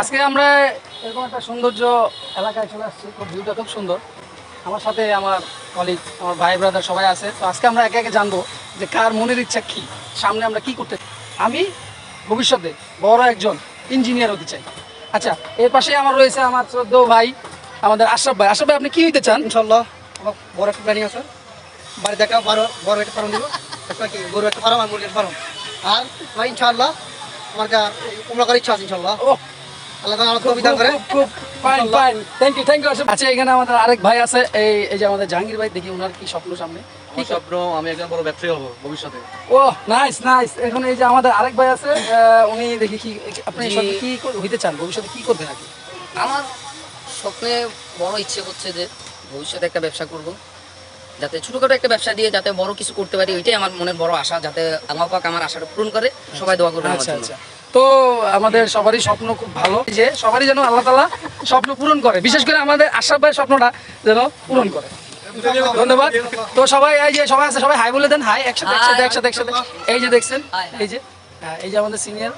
আজকে আমরা এরকম একটা সৌন্দর্য এলাকায় চলে আসছি। খুব ভিউটা খুব সুন্দর। আমার সাথে আমার কলিগ আমার ভাই ব্রাদার সবাই আছে। তো আজকে আমরা একে একে জানব যে কার মনের ইচ্ছা কি? সামনে আমরা কি করতে আমি ভবিষ্যতে বড় একজন ইঞ্জিনিয়ার হতে চাই। আচ্ছা এর পাশে আমার রয়েছে আমার শ্রদ্ধ ভাই আমাদের আশরাফ ভাই। আশরাফ ভাই আপনি কি হইতে চান? ইনশাল্লাহ আমার বড় একটা প্ল্যানিং আছে। বাড়িতে একটা বড় বড় একটা ফার্ম দিব একটা কি গরু একটা ফার্ম আর মুরগির ফার্ম। আর ভাই ইনশাল্লাহ আমার যা উমরা করার ইচ্ছা আছে ইনশাল্লাহ আল্লাহ তাআলা আমাকে বিধান করে খুব fine fine thank you thank you আচ্ছা এখানে আমাদের আরেক ভাই আছে এই এই যে আমাদের জাহাঙ্গীর ভাই দেখি ওনার কি স্বপ্ন সামনে। আমার স্বপ্ন আমি একজন বড় ব্যবসায়ী হব ভবিষ্যতে। ও নাইস নাইস এখন এই যে আমাদের আরেক ভাই আছে আহ, উনি দেখি কি আপনি কি হইতে চান ভবিষ্যতে কি করবেন আগে আমার স্বপ্নে বড় ইচ্ছে হচ্ছে যে ভবিষ্যতে একটা ব্যবসা করব। যাতে ছোটখাটো একটা ব্যবসা দিয়ে যাতে বড় কিছু করতে পারি ওইটাই আমার মনের বড় আশা যাতে আল্লাহ পাক আমার আশাটা পূরণ করে। সবাই দোয়া আমার আচ্ছা আচ্ছা। তো আমাদের সবারই স্বপ্ন খুব ভালো যে সবারই যেন আল্লাহ তালা স্বপ্ন পূরণ করে বিশেষ করে আমাদের আশরাফ ভাইয়ের স্বপ্নটা যেন পূরণ করে। ধন্যবাদ। তো সবাই এই যে সবাই আছে সবাই হাই বলে দেন হাই একসাথে একসাথে একসাথে একসাথে। এই যে দেখছেন এই যে হ্যাঁ, এই যে আমাদের সিনিয়র